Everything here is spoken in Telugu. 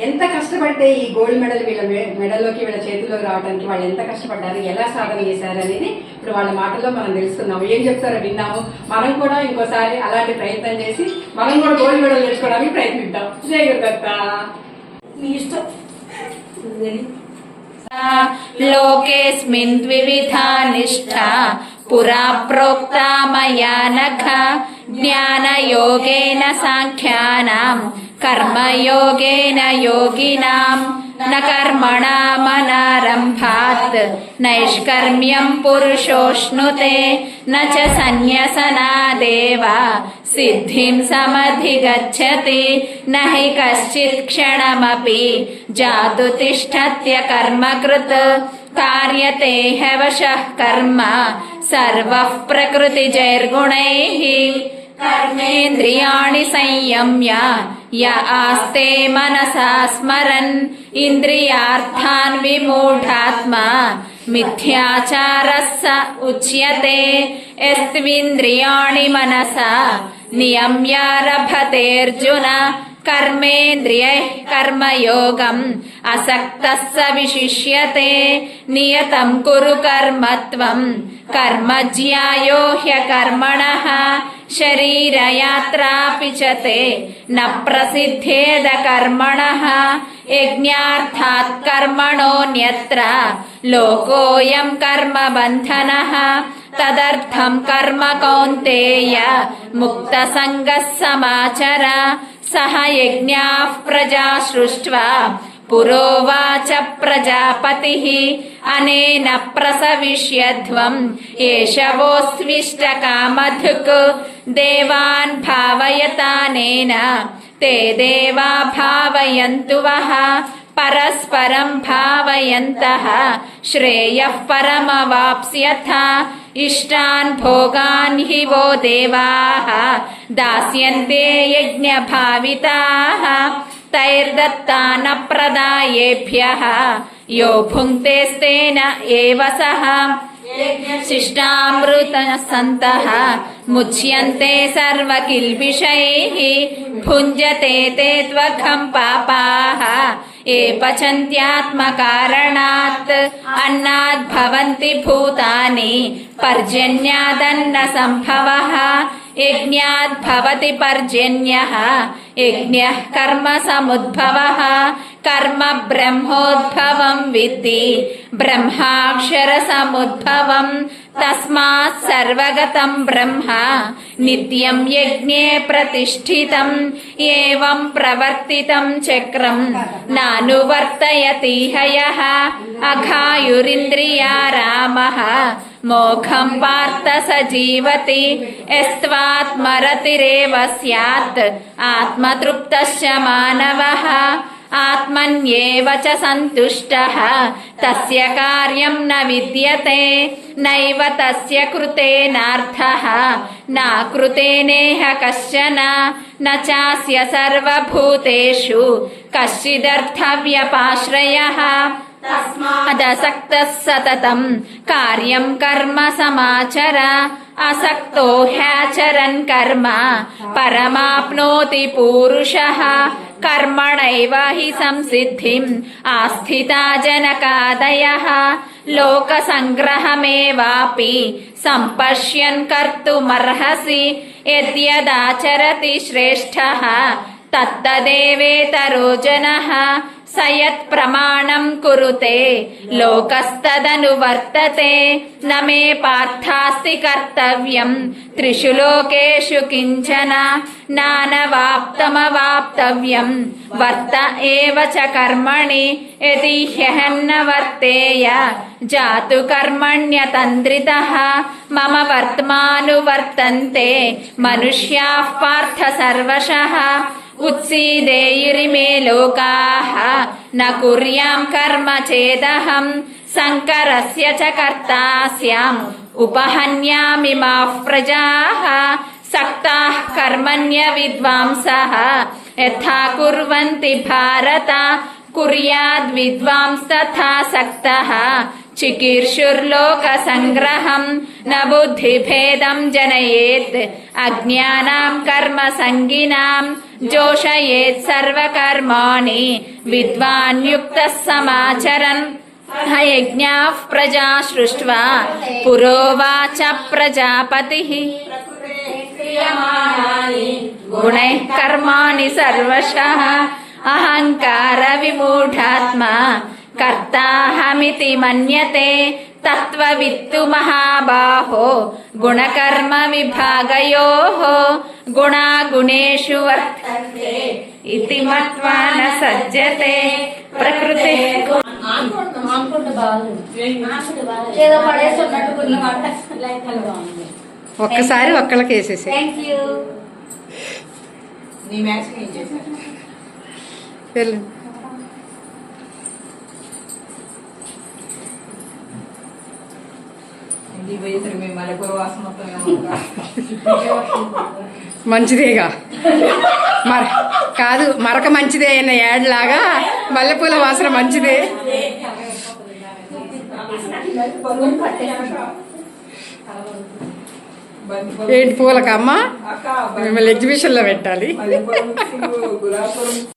ఎంత కష్టపడితే ఈ గోల్డ్ మెడల్ వీళ్ళ మె- మెడల్లోకి వీళ్ళ చేతిలోకి రావడానికి వాళ్ళు ఎంత కష్టపడ్డారు ఎలా సాధన చేశారు అనేది ఇప్పుడు వాళ్ళ మాటల్లో మనం తెలుసుకుందాం ఏం చెప్తారో విన్నాము మనం కూడా ఇంకోసారి అలాంటి ప్రయత్నం చేసి మనం కూడా గోల్డ్ మెడల్ తెచ్చుకోవడానికి ప్రయత్నిద్దాం జై గురుదత్త మీ ఇష్టం लोकेऽस्मिन् द्विविधा निष्ठा पुरा प्रोक्ता मया नघ ज्ञानयोगेन साङ्ख्यानाम् कर्मयोगेन योगिनाम् न कर्मणामनारम्भात् नैष्कर्म्यम् पुरुषोऽश्नुते न च सन्न्यसनादेव सिद्धिम् समधिगच्छति न हि कश्चित् क्षणमपि जातु तिष्ठत्य कर्मकृत् कार्यते ह्यवशः कर्म सर्वः प्रकृतिजैर्गुणैः कर्मेन्द्रियाणि संयम्य य आस्ते मनसा स्मरन् इन्द्रियार्थान् विमूढात्मा मिथ्याचारः स उच्यते यस्त्विन्द्रियाणि मनसा नियम्यारभतेऽर्जुन कर्मेन्द्रियैः कर्मयोगम् असक्तः स विशिष्यते नियतम् कुरु कर्म त्वम् कर्म ज्यायो ह्यकर्मणः शरीरयात्रापि च ते न प्रसिद्धेद कर्मणः यज्ञार्थात् कर्मणोऽन्यत्र लोकोऽयम् कर्मबन्धनः। तदर्थम् कर्म कौन्तेय मुक्तसङ्गः समाचर। सह यज्ञाः प्रजा सृष्ट्वा पुरोवाच प्रजापतिः अनेन प्रसविष्यध्वम्। एष वोऽस्विष्टकामधुक् देवान् भावयतानेन। ते देवा भावयन्तु वः परस्परम् भावयन्तः। श्रेयः परमवाप्स्यथ इष्टान् भोगान् हि वो देवाः। दास्यन्ते यज्ञभाविताः तैर्दत्तानप्रदायेभ्यः। यो भुङ्क्तेस्तेन एव सः। शिष्टामृतः सन्तः मुच्यन्ते सर्वकिल्बिषैः, भुञ्जते ते त्वघम् पापाः। ये पचन्त्यात्मकारणात् अन्नात् भवन्ति भूतानि पर्जन्यादन्न యజ్ఞాత్ భవతి పర్జన్య యజ్ఞ కర్మ సముద్భవ కర్మ బ్రహ్మోద్భవం విద్ధి బ్రహ్మాక్షర సముద్భవం तस्मात् सर्वगतम् ब्रह्म नित्यम् यज्ञे प्रतिष्ठितम् एवम् प्रवर्तितम् चक्रम् नानुवर्तयति हयः अघायुरिन्द्रिया रामः मोघम् पार्थ स जीवति यस्त्वात्मरतिरेव स्यात् आत्मतृप्तश्च मानवः ఆత్మన్యేవ చ సంతుష్టః తస్య కార్యం న విద్యతే నైవ తస్య కృతేనార్థః నా కృతేనేహ కశ్చన న చాస్య సర్వభూతేషు కశ్చిదర్థవ్యపాశ్రయః అదసక్తః సతతం కార్యం కర్మ సమాచర असक्तो ह्याचरन् कर्म परमाप्नोति पूरुषः कर्मणैव हि संसिद्धिम् आस्थिता जनकादयः लोकसङ्ग्रहमेवापि सम्पश्यन् कर्तुमर्हसि यद्यदाचरति श्रेष्ठः तत्तदेवेतरो जनः स यत्प्रमाणम् कुरुते लोकस्तदनुवर्तते न मे पार्थास्ति कर्तव्यम् त्रिषु लोकेषु किञ्चन नानवाप्तमवाप्तव्यम् वर्त एव च कर्मणि यदि ह्यहन्न वर्तेय जातु कर्मण्यतन्द्रितः मम वर्त्मानुवर्तन्ते मनुष्याः पार्थ सर्वशः उत्सीदेयुरिमे लोकाः न कुर्याम् कर्म चेदहम् शङ्करस्य च कर्ता स्याम् उपहन्यामिमाः प्रजाः सक्ताः कर्मण्य विद्वांसः यथा कुर्वन्ति भारत कुर्याद् विद्वांस्तथा सक्तः चिकीर्षुर्लोकसङ्ग्रहम् न बुद्धिभेदम् जनयेत् अज्ञानाम् कर्मसङ्गिनाम् जोषयेत् सर्वकर्माणि। विद्वान् युक्तः समाचरन्। यज्ञाः प्रजा सृष्ट्वा पुरोवाच प्रजापतिः। गुणैः कर्माणि सर्वशः। अहङ्कारविमूढात्मा కర్తాహమితి మన్యతే తత్వవిత్తు మహాబాహో గుణకర్మ విభాగయో గుణాగుణేషు వర్తతే ఇది మత్వా న సజ్జతే ప్రకృతి ఒక్కసారి ఒక్కళ్ళకి వేసేసి వెళ్ళు. మంచిదేగా. మర కాదు మరక మంచిదే అన్న యాడ్లాగా. మల్లెపూల వాసన మంచిదే. ఏంటి పూలకమ్మ? మిమ్మల్ని ఎగ్జిబిషన్లో పెట్టాలి.